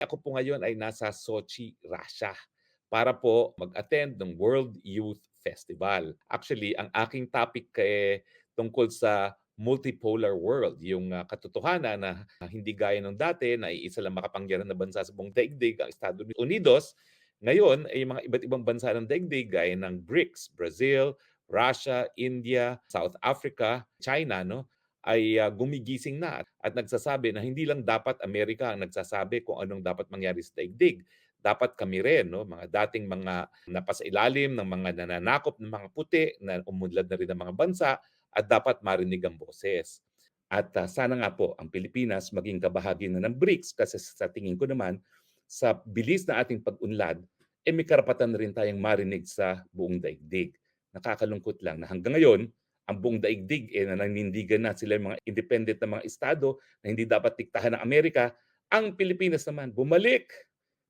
Ako po ngayon ay nasa Sochi, Russia para po mag-attend ng World Youth Festival. Actually, ang aking topic eh tungkol sa multipolar world, yung uh, katotohanan na hindi gaya ng dati na iisa lang makapangyarihan na bansa sa buong daigdig ang Estados Unidos. Ngayon ay mga iba't ibang bansa ng daigdig gaya ng BRICS, Brazil, Russia, India, South Africa, China, no? Ay uh, gumigising na at nagsasabi na hindi lang dapat Amerika ang nagsasabi kung anong dapat mangyari sa daigdig. Dapat kami rin, no, mga dating mga napasailalim ng mga nananakop ng mga puti na umunlad na rin ng mga bansa at dapat marinig ang boses. At uh, sana nga po ang Pilipinas maging kabahagi na ng BRICS kasi sa tingin ko naman sa bilis na ating pag-unlad, eh may karapatan na rin tayong marinig sa buong daigdig. Nakakalungkot lang na hanggang ngayon, ang buong daigdig eh, na nanindigan na sila mga independent na mga estado na hindi dapat diktahan ng Amerika, ang Pilipinas naman bumalik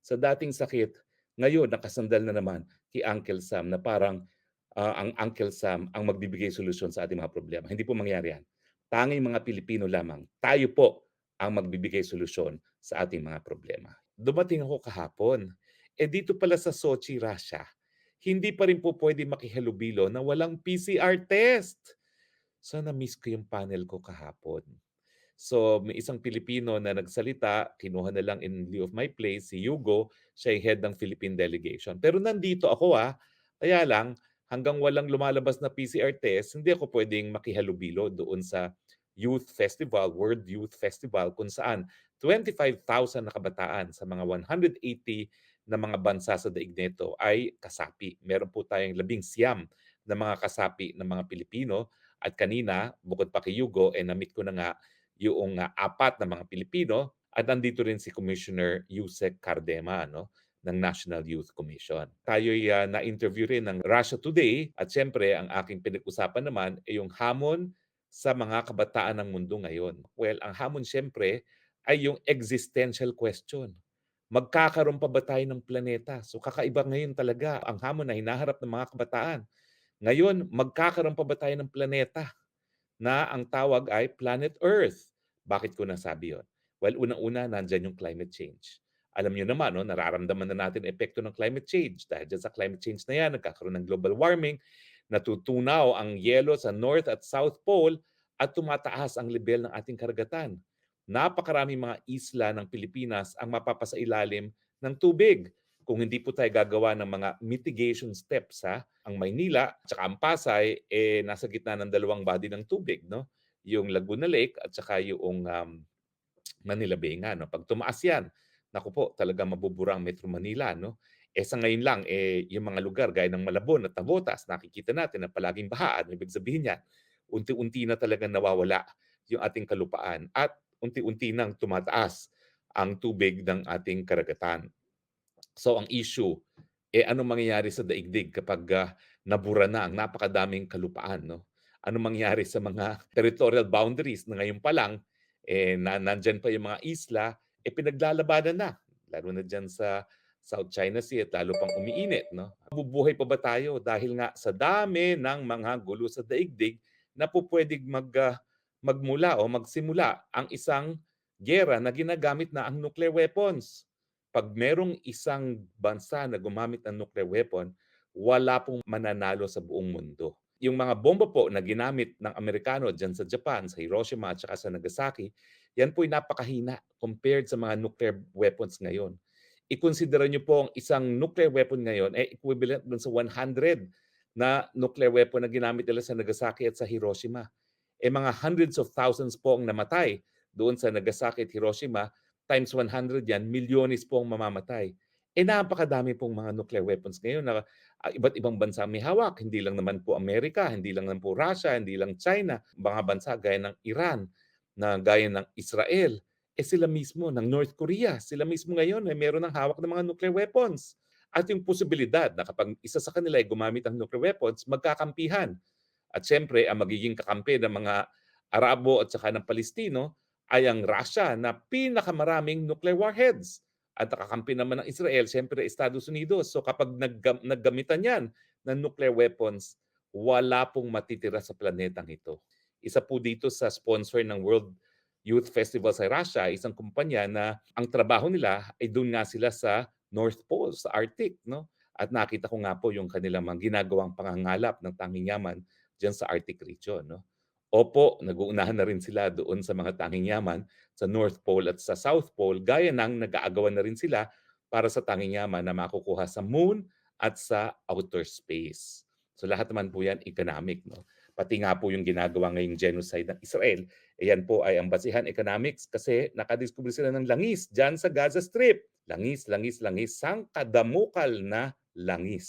sa dating sakit. Ngayon, nakasandal na naman kay Uncle Sam na parang uh, ang Uncle Sam ang magbibigay solusyon sa ating mga problema. Hindi po mangyari yan. Tanging mga Pilipino lamang. Tayo po ang magbibigay solusyon sa ating mga problema. Dumating ako kahapon. Eh dito pala sa Sochi, Russia, hindi pa rin po pwede makihalubilo na walang PCR test. So na-miss ko yung panel ko kahapon. So may isang Pilipino na nagsalita, kinuha na lang in lieu of my place, si Hugo, siya yung head ng Philippine delegation. Pero nandito ako ah, kaya lang hanggang walang lumalabas na PCR test, hindi ako pwedeng makihalubilo doon sa Youth Festival, World Youth Festival, kung saan 25,000 na kabataan sa mga 180 na mga bansa sa daig nito ay kasapi. Meron po tayong labing siyam na mga kasapi ng mga Pilipino. At kanina, bukod pa kay Yugo, eh, na-meet ko na nga yung uh, apat na mga Pilipino at nandito rin si Commissioner Yusek Cardema no, ng National Youth Commission. Tayo'y uh, na-interview rin ng Russia Today at siyempre ang aking pinag-usapan naman ay yung hamon sa mga kabataan ng mundo ngayon. Well, ang hamon siyempre ay yung existential question magkakaroon pa ba tayo ng planeta? So kakaiba ngayon talaga ang hamon na hinaharap ng mga kabataan. Ngayon, magkakaroon pa ba tayo ng planeta na ang tawag ay planet Earth? Bakit ko nasabi yon? Well, unang-una, nandyan yung climate change. Alam niyo naman, no, nararamdaman na natin epekto ng climate change. Dahil dyan sa climate change na yan, nagkakaroon ng global warming, natutunaw ang yelo sa North at South Pole at tumataas ang level ng ating karagatan napakaraming mga isla ng Pilipinas ang mapapasailalim ng tubig. Kung hindi po tayo gagawa ng mga mitigation steps, ha, ang Maynila at saka ang Pasay, eh, nasa gitna ng dalawang body ng tubig. No? Yung Laguna Lake at saka yung um, Manila Bay nga. No? Pag tumaas yan, naku po, talaga mabubura ang Metro Manila. No? Eh sa ngayon lang, eh, yung mga lugar gaya ng Malabon at Navotas, nakikita natin na palaging baha. Ano ibig sabihin niya? Unti-unti na talagang nawawala yung ating kalupaan. At unti-unti nang tumataas ang tubig ng ating karagatan. So ang issue, eh ano mangyayari sa daigdig kapag uh, nabura na ang napakadaming kalupaan, no? Ano mangyayari sa mga territorial boundaries na ngayon pa lang, eh na, nandyan pa yung mga isla, eh pinaglalabanan na. Lalo na dyan sa South China Sea at lalo pang umiinit. No? Mabubuhay pa ba tayo dahil nga sa dami ng mga gulo sa daigdig na po pwedeng mag, uh, magmula o magsimula ang isang gera na ginagamit na ang nuclear weapons. Pag merong isang bansa na gumamit ng nuclear weapon, wala pong mananalo sa buong mundo. Yung mga bomba po na ginamit ng Amerikano dyan sa Japan, sa Hiroshima at saka sa Nagasaki, yan po'y napakahina compared sa mga nuclear weapons ngayon. I-consider nyo po ang isang nuclear weapon ngayon ay eh, equivalent dun sa 100 na nuclear weapon na ginamit nila sa Nagasaki at sa Hiroshima eh mga hundreds of thousands po ang namatay doon sa Nagasaki Hiroshima, times 100 yan, milyones po ang mamamatay. Eh napakadami pong mga nuclear weapons ngayon na uh, iba't ibang bansa may hawak. Hindi lang naman po Amerika, hindi lang naman po Russia, hindi lang China. Mga bansa gaya ng Iran, na gaya ng Israel. Eh sila mismo ng North Korea, sila mismo ngayon ay meron ng hawak ng mga nuclear weapons. At yung posibilidad na kapag isa sa kanila ay gumamit ng nuclear weapons, magkakampihan at siyempre, ang magiging kakampi ng mga Arabo at saka ng Palestino ay ang Russia na pinakamaraming nuclear warheads. At nakakampi naman ng Israel, siyempre Estados Unidos. So kapag naggam- naggamitan yan ng nuclear weapons, wala pong matitira sa planetang ito. Isa po dito sa sponsor ng World youth festival sa Russia isang kumpanya na ang trabaho nila ay doon nga sila sa North Pole, sa Arctic, no? At nakita ko nga po yung kanilang mga ginagawang pangangalap ng tanging yaman diyan sa Arctic region, no? Opo, nag-uunahan na rin sila doon sa mga tanging yaman sa North Pole at sa South Pole, gaya ng nag-aagawan na rin sila para sa tanging yaman na makukuha sa Moon at sa outer space. So lahat naman po yan economic, no? Pati nga po yung ginagawa ngayong genocide ng Israel, eh yan po ay ang basihan economics kasi nakadiscover sila ng langis dyan sa Gaza Strip. Langis, langis, langis, sangkadamukal na langis.